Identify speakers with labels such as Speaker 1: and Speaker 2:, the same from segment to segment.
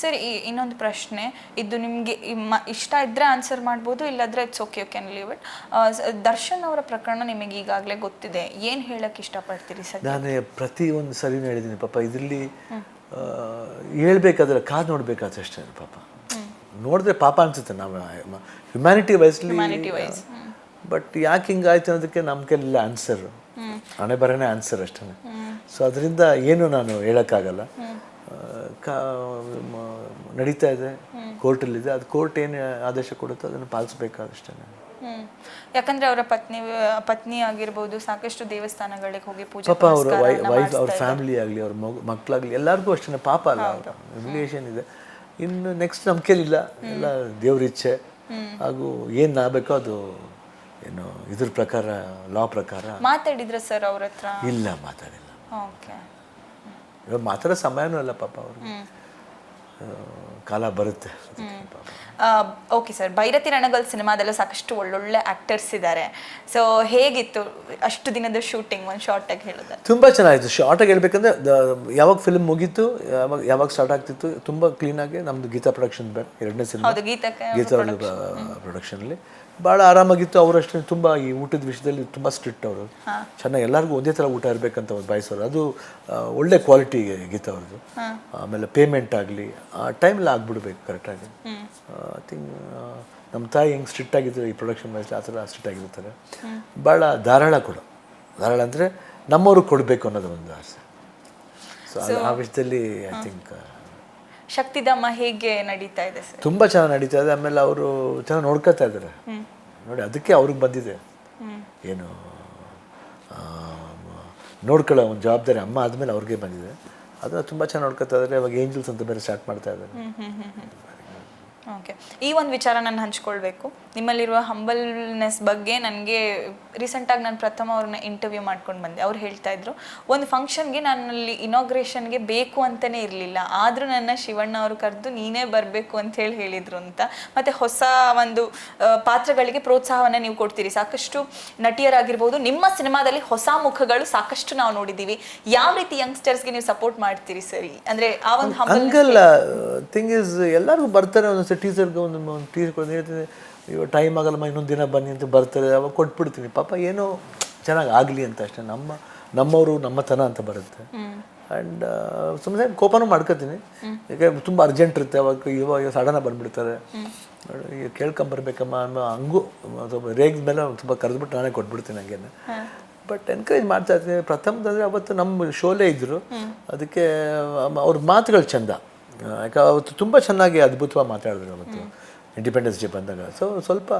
Speaker 1: Sir ಈ ಇನ್ನೊಂದು ಪ್ರಶ್ನೆ. ಇದು ನಿಮಗೆ ಇಷ್ಟ ಇದ್ದರೆ ಆನ್ಸರ್ ಮಾಡ್ಬೋದು ಇಲ್ಲಾದ್ರೆ it's okay you can leave it Darshan ಅವರ ಪ್ರಕರಣ ನಿಮಗೆ ಈಗಾಗಲೇ ಗೊತ್ತಿದೆ. ಏನು ಹೇಳಕ್ಕೆ ಇಷ್ಟಪಡ್ತೀರಿ ಸರ್
Speaker 2: ನಾನು ಪ್ರತಿ ಒಂದು ಸರಿನೂ ಹೇಳಿದ್ದೀನಿ ಪಾಪ. ಇದರಲ್ಲಿ ಹೇಳ್ಬೇಕಾದ್ರೆ ಕಾದು ನೋಡ್ಬೇಕಾದ್ರೆ ಅಷ್ಟೇ ಪಾಪ. ನೋಡಿದ್ರೆ ಪಾಪ ಅನ್ಸುತ್ತೆ ನಾವು ಹ್ಯುಮ್ಯಾನಿಟಿ ವೈಸ್ಲಿ ಬಟ್ ಯಾಕೆ ಹಿಂಗಾಯ್ತು ಅನ್ನೋದಕ್ಕೆ ನಮ್ಮ ಕೈಲಿಲ್ಲ ಆನ್ಸರ್ ಹಣೆ ಬರನೇ ಆನ್ಸರ್ ಅಷ್ಟೇ ಸೊ ಅದರಿಂದ ಏನು ನಾನು ಹೇಳೋಕ್ಕಾಗಲ್ಲ. ನಡೀತಾ ಇದೆ ಕೋರ್ಟಲ್ಲಿದೆ. ಅದು ಕೋರ್ಟ್ ಏನು ಆದೇಶ ಕೊಡುತ್ತೋ ಅದನ್ನು ಪಾಲಿಸಬೇಕಾದಷ್ಟೇ
Speaker 1: ಯಾಕಂದ್ರೆ ಅವರ ಪತ್ನಿ ಪತ್ನಿ ಆಗಿರ್ಬೋದು ಸಾಕಷ್ಟು ದೇವಸ್ಥಾನಗಳಿಗೆ ಹೋಗಿ ಪೂಜೆ
Speaker 2: ಪಾಪ ಅವರ ವೈಫ್ ಅವ್ರ ಫ್ಯಾಮಿಲಿ ಆಗಲಿ ಅವ್ರ ಮಕ್ಕಳಾಗಲಿ ಎಲ್ಲರಿಗೂ ಅಷ್ಟೇ ಪಾಪ ಅಲ್ಲ ರಿಲೇಷನ್ ಇದೆ. ಇನ್ನು ನೆಕ್ಸ್ಟ್ ನಮ್ಮ ಕೈಲಿಲ್ಲ ಎಲ್ಲ ದೇವ್ರ ಇಚ್ಛೆ. ಹಾಗೂ ಏನು ಆಗಬೇಕೋ ಅದು ಏನು ಇದ್ರ ಪ್ರಕಾರ ಲಾ ಪ್ರಕಾರ.
Speaker 1: ಮಾತಾಡಿದ್ರ ಸರ್ ಅವ್ರ ಹತ್ರ?
Speaker 2: ಇಲ್ಲ ಮಾತಾಡಿಲ್ಲ.
Speaker 1: ಓಕೆ
Speaker 2: ಇವಾಗ ಮಾತಾಡೋ ಸಮಯನೂ ಅಲ್ಲ ಪಾಪ ಅವ್ರಿಗೆ ಆ, ಕಾಲ ಬರುತ್ತೆ
Speaker 1: ಓಕೆ ಸರ್ ಭೈರತಿ ರಣಗಲ್ ಸಿನಿಮಾದಲ್ಲೂ ಸಾಕಷ್ಟು ಒಳ್ಳೊಳ್ಳೆ ಆಕ್ಟರ್ಸ್ ಇದ್ದಾರೆ ಸೊ ಹೇಗಿತ್ತು ಅಷ್ಟು ದಿನದ ಶೂಟಿಂಗ್ ಒಂದು ಶಾರ್ಟ್ ಆಗಿ ಹೇಳಿದ್ರೆ
Speaker 2: ತುಂಬ ಚೆನ್ನಾಗಿತ್ತು. ಶಾರ್ಟಾಗಿ ಹೇಳ್ಬೇಕಂದ್ರೆ ದ- ಯಾವಾಗ ಫಿಲ್ಮ್ ಮುಗೀತು ಯಾವಾಗ ಯಾವಾಗ ಸ್ಟಾರ್ಟ್ ಆಗ್ತಿತ್ತು ತುಂಬ ಕ್ಲೀನಾಗಿ ನಮ್ದು ಗೀತಾ ಪ್ರೊಡಕ್ಷನ್ ಎರಡನೇ ಸಿನಿಮಾ.
Speaker 1: ಪ್ರೊಡಕ್ಷನ್
Speaker 2: ಗೀತಾ ಪ್ರೊಡಕ್ಷನಲ್ಲಿ ಭಾಳ ಆರಾಮಾಗಿತ್ತು. ಅವರಷ್ಟೇ ತುಂಬ ಈ ಊಟದ ವಿಷಯದಲ್ಲಿ ತುಂಬ ಸ್ಟ್ರಿಕ್ಟ್ ಅವರು. ಚೆನ್ನಾಗಿ ಎಲ್ಲರಿಗೂ ಒಂದೇ ಥರ ಊಟ ಇರಬೇಕಂತ ಅವ್ರು ಬಯಸೋರು ಅದು ಒಳ್ಳೆ ಕ್ವಾಲಿಟಿ ಗೀತಾ ಅವ್ರದ್ದು. ಆಮೇಲೆ ಪೇಮೆಂಟ್ ಆಗಲಿ ಆ ಟೈಮಲ್ಲಿ ಆಗ್ಬಿಡ್ಬೇಕು ಕರೆಕ್ಟಾಗಿ ಐ ಥಿಂಕ್ ನಮ್ಮ ತಾಯಿ ಹೆಂಗೆ ಸ್ಟ್ರಿಕ್ಟ್ ಆಗಿದ್ರು ಈ ಪ್ರೊಡಕ್ಷನ್ ವೈಸ್ ಆ ಥರ ಸ್ಟ್ರಿಕ್ಟ್ ಆಗಿರ್ತಾರೆ. ಭಾಳ ಧಾರಾಳ ಕೂಡ. ಧಾರಾಳ ಅಂದರೆ ನಮ್ಮವರು ಕೊಡಬೇಕು ಅನ್ನೋದು ಒಂದು ಆಸೆ. ಸೊ ಆ ವಿಷಯದಲ್ಲಿ ಐ ಥಿಂಕ್
Speaker 1: ಶಕ್ತಿಧಾಮ ಹೇಗೆ ನಡೀತಾ ಇದೆ ಸರ್?
Speaker 2: ತುಂಬ ಚೆನ್ನಾಗಿ ನಡೀತಾ ಇದೆ. ಆಮೇಲೆ ಅವರು ಚೆನ್ನಾಗಿ ನೋಡ್ಕೋತಾ ಇದ್ದಾರೆ. ನೋಡಿ ಅದಕ್ಕೆ ಅವ್ರಿಗೆ ಬಂದಿದೆ. ಏನು ನೋಡ್ಕೊಳ್ಳೋ ಒಂದು ಜವಾಬ್ದಾರಿ ಅಮ್ಮ ಆದಮೇಲೆ ಅವ್ರಿಗೆ ಬಂದಿದೆ. ಅದನ್ನು ತುಂಬ ಚೆನ್ನಾಗಿ ನೋಡ್ಕೊತಾ ಇದ್ದಾರೆ. ಇವಾಗ ಏಂಜಲ್ಸ್ ಅಂತ ಬೇರೆ ಸ್ಟಾರ್ಟ್ ಮಾಡ್ತಾ ಇದ್ದಾರೆ.
Speaker 1: ಓಕೆ ಈ ಒಂದು ವಿಚಾರ ನಾನು ಹಂಚ್ಕೊಳ್ಬೇಕು. ನಿಮ್ಮಲ್ಲಿರುವ ಹಂಬಲ್ನೆಸ್ ಬಗ್ಗೆ ನನಗೆ ರೀಸೆಂಟಾಗಿ ನಾನು ಪ್ರಥಮ ಅವ್ರನ್ನ ಇಂಟರ್ವ್ಯೂ ಮಾಡ್ಕೊಂಡು ಬಂದೆ. ಅವ್ರು ಹೇಳ್ತಾ ಇದ್ರು ಒಂದು ಫಂಕ್ಷನ್ಗೆ ನನ್ನಲ್ಲಿ ಇನಾಗ್ರೇಷನ್ಗೆ ಬೇಕು ಅಂತಲೇ ಇರಲಿಲ್ಲ. ಆದರೂ ನನ್ನ ಶಿವಣ್ಣ ಅವರು ಕರೆದು ನೀನೇ ಬರಬೇಕು ಅಂತ ಹೇಳಿ ಹೇಳಿದ್ರು ಅಂತ. ಮತ್ತು ಹೊಸ ಒಂದು ಪಾತ್ರಗಳಿಗೆ ಪ್ರೋತ್ಸಾಹವನ್ನು ನೀವು ಕೊಡ್ತೀರಿ. ಸಾಕಷ್ಟು ನಟಿಯರಾಗಿರ್ಬೋದು. ನಿಮ್ಮ ಸಿನಿಮಾದಲ್ಲಿ ಹೊಸ ಮುಖಗಳು ಸಾಕಷ್ಟು ನಾವು ನೋಡಿದ್ದೀವಿ ಯಾವ ರೀತಿ ಯಂಗ್ಸ್ಟರ್ಸ್ಗೆ ನೀವು ಸಪೋರ್ಟ್ ಮಾಡ್ತೀರಿ ಸರಿ? ಅಂದರೆ ಆ ಒಂದು ಹಂಬಲ್
Speaker 2: ಹಂಗಲ್ಲ. ಥಿಂಗ್ ಇಸ್ ಎಲ್ಲರಿಗೂ ಬರ್ತಾರೆ ಒಂದೊಂದು ಟೀಚರ್ಗೆ ಒಂದು ಒಂದು ಟೀಚರ್ ಕೊಡೋದು ಹೇಳ್ತೀನಿ ಇವಾಗ ಟೈಮ್ ಆಗಲ್ಲಮ್ಮ ಇನ್ನೊಂದು ದಿನ ಬನ್ನಿ ಅಂತ ಬರ್ತಾರೆ. ಅವಾಗ ಕೊಟ್ಬಿಡ್ತೀನಿ. ಪಾಪ ಏನೋ ಚೆನ್ನಾಗಿ ಆಗಲಿ ಅಂತ ಅಷ್ಟೇ. ನಮ್ಮ ನಮ್ಮವರು ನಮ್ಮತನ ಅಂತ ಬರುತ್ತೆ. ಆ್ಯಂಡ್ ಸುಮ್ಮನೆ ಕೋಪನೂ ಮಾಡ್ಕೋತೀನಿ. ಯಾಕೆ ತುಂಬ ಅರ್ಜೆಂಟ್ ಇರುತ್ತೆ. ಅವಾಗ ಇವಾಗ ಸಡನ್ನ ಬಂದ್ಬಿಡ್ತಾರೆ. ಈಗ ಕೇಳ್ಕೊಂಬರ್ಬೇಕಮ್ಮ ಅನ್ನೋ ಹಂಗೂ ಸ್ವಲ್ಪ ರೇಗ್ ಮೇಲೆ ತುಂಬ ಕರೆದ್ಬಿಟ್ಟು ನಾನೇ ಕೊಟ್ಬಿಡ್ತೀನಿ ಹಂಗೇನೆ. ಬಟ್ ಎನ್ಕರೇಜ್ ಮಾಡ್ತಾ ಇರ್ತೀನಿ. ಪ್ರಥಮದಂದರೆ ಅವತ್ತು ನಮ್ಮ ಶೋಲೇ ಇದ್ದರು ಅದಕ್ಕೆ ಅವ್ರ ಮಾತುಗಳು ಚಂದ. ಯಾಕೆ ಅವತ್ತು ತುಂಬ ಚೆನ್ನಾಗಿ ಅದ್ಭುತವಾಗಿ ಮಾತಾಡಿದ್ರು ಅವತ್ತು. ಇಂಡಿಪೆಂಡೆನ್ಸ್ ಡೇ ಬಂದಾಗ. ಸೊ ಸ್ವಲ್ಪ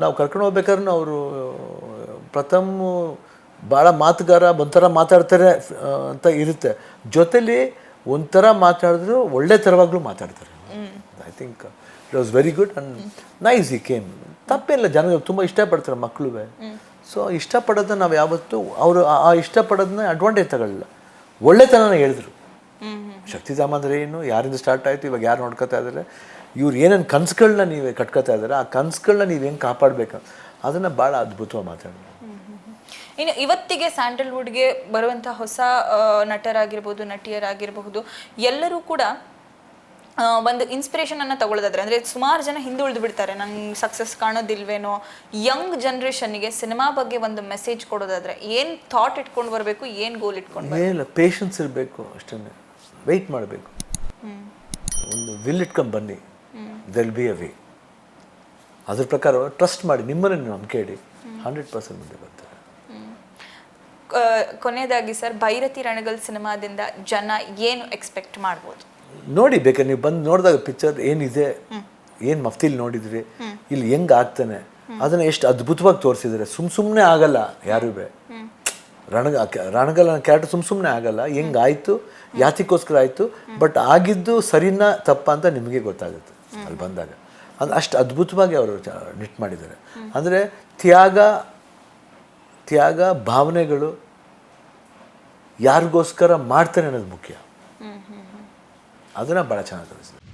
Speaker 2: ನಾವು ಕರ್ಕೊಂಡು ಹೋಗ್ಬೇಕಾದ್ರೂ ಅವರು ಪ್ರಥಮ ಭಾಳ ಮಾತುಗಾರ ಒಂಥರ ಮಾತಾಡ್ತಾರೆ ಅಂತ ಇರುತ್ತೆ. ಜೊತೆಲಿ ಒಂಥರ ಮಾತಾಡಿದ್ರು ಒಳ್ಳೆ ಥರವಾಗ್ಲೂ ಮಾತಾಡ್ತಾರೆ. I think it was very good and nice ಈ ಕೇಮ್ ತಪ್ಪೇನಿಲ್ಲ ಜನಗಳು ತುಂಬ ಇಷ್ಟಪಡ್ತಾರೆ ಮಕ್ಕಳು ಸೊ ಇಷ್ಟಪಡೋದನ್ನ ನಾವು ಯಾವತ್ತೂ ಅವರು ಆ ಆ ಇಷ್ಟಪಡೋದನ್ನ ಅಡ್ವಾಂಟೇಜ್ ತಗೊಳ್ಳಲ್ಲ. ಒಳ್ಳೆತನನ ಹೇಳಿದ್ರು. ಶಕ್ತಿಧಾಮ ಅಂದರೆ ಏನು ಯಾರಿಂದ ಸ್ಟಾರ್ಟ್ ಆಯಿತು ಇವಾಗ ಯಾರು ನೋಡ್ಕೋತಾ ಇದ್ದಾರೆ ಇವ್ರು ಏನೇನು ಕನ್ಸುಗಳನ್ನ ನೀವು ಕಟ್ಕೋತಾ ಇದ್ದಾರೆ ಆ ಕನಸುಗಳನ್ನ ನೀವು ಹೆಂಗೆ ಕಾಪಾಡಬೇಕು? ಅದನ್ನು ಭಾಳ ಅದ್ಭುತವಾಗಿ ಮಾತಾಡಿದ್ರು
Speaker 1: ಇನ್ನು ಇವತ್ತಿಗೆ ಸ್ಯಾಂಡಲ್ವುಡ್ಗೆ ಬರುವಂಥ ಹೊಸ ನಟರಾಗಿರ್ಬೋದು ನಟಿಯರಾಗಿರಬಹುದು ಎಲ್ಲರೂ ಕೂಡ ಒಂದು ಇನ್ಸ್ಪಿರೇಷನ್ ಅನ್ನ ತಗೊಳ್ಳೋದಾದ್ರೆ ಅಂದ್ರೆ ಸುಮಾರು ಜನ ಹಿಂದೆ ಉಳಿದು ಬಿಡ್ತಾರೆ ನಂಗೆ ಸಕ್ಸಸ್ ಕಾಣೋದಿಲ್ವೇನೋ. ಯಂಗ್ ಜನ್ರೇಷನ್ಗೆ ಸಿನಿಮಾ ಬಗ್ಗೆ ಒಂದು ಮೆಸೇಜ್ ಕೊಡೋದಾದ್ರೆ ಏನು ಥಾಟ್ ಇಟ್ಕೊಂಡು ಬರಬೇಕು ಏನು ಗೋಲ್ ಇಟ್ಕೊಂಡು
Speaker 2: ಪೇಷನ್ಸ್ ಇರಬೇಕು ಅಷ್ಟೇ ವೆಯ್ಟ್ ಮಾಡಬೇಕು. ಒಂದು ವಿಲ್ ಇಟ್ಕೊಂಡು ಬನ್ನಿ. ದೆಲ್ ಬಿ ಅ ವೇ ಅದ್ರ ಪ್ರಕಾರ ಟ್ರಸ್ಟ್ ಮಾಡಿ ನಿಮ್ಮನ್ನು ನೀವು ನಂಬಿಕೆ ಇಡಿ. ಹಂಡ್ರೆಡ್ ಪರ್ಸೆಂಟ್ ಮುಂದೆ ಬರ್ತಾರೆ.
Speaker 1: ಕೊನೆಯದಾಗಿ ಸರ್ ಭೈರತಿ ರಣಗಲ್ ಸಿನಿಮಾದಿಂದ ಜನ ಏನು ಎಕ್ಸ್ಪೆಕ್ಟ್ ಮಾಡ್ಬೋದು?
Speaker 2: ನೋಡಿ ಬೇಕಾದ್ರೆ ನೀವು ಬಂದು ನೋಡಿದಾಗ ಪಿಕ್ಚರ್ ಏನಿದೆ? ಏನು ಮಫ್ತಿಲಿ ನೋಡಿದ್ರಿ? ಇಲ್ಲಿ ಹೆಂಗ್ ಆಗ್ತಾನೆ? ಅದನ್ನ ಎಷ್ಟು ಅದ್ಭುತವಾಗಿ ತೋರಿಸಿದರೆ. ಸುಮ್ಮ ಸುಮ್ಮನೆ ಆಗಲ್ಲ ಯಾರೂ ರಣಗ ರಣಗಲ ಕ್ಯಾರೆಕ್ಟರ್ ಸುಮ್ಮ ಸುಮ್ಮನೆ ಆಗಲ್ಲ ಹೆಂಗಾಯ್ತು ಯಾತಿಗೋಸ್ಕರ ಆಯಿತು ಬಟ್ ಆಗಿದ್ದು ಸರಿನ ತಪ್ಪ ಅಂತ ನಿಮಗೆ ಗೊತ್ತಾಗುತ್ತೆ ಅಲ್ಲಿ ಬಂದಾಗ. ಅದು ಅಷ್ಟು ಅದ್ಭುತವಾಗಿ ಅವರು ನಿಟ್ ಮಾಡಿದ್ದಾರೆ. ಅಂದರೆ ತ್ಯಾಗ ತ್ಯಾಗ ಭಾವನೆಗಳು ಯಾರಿಗೋಸ್ಕರ ಮಾಡ್ತಾರೆ ಅನ್ನೋದು ಮುಖ್ಯ. ಅದನ್ನು ಭಾಳ ಚೆನ್ನಾಗಿ ತೋರಿಸಿದ್ದಾರೆ.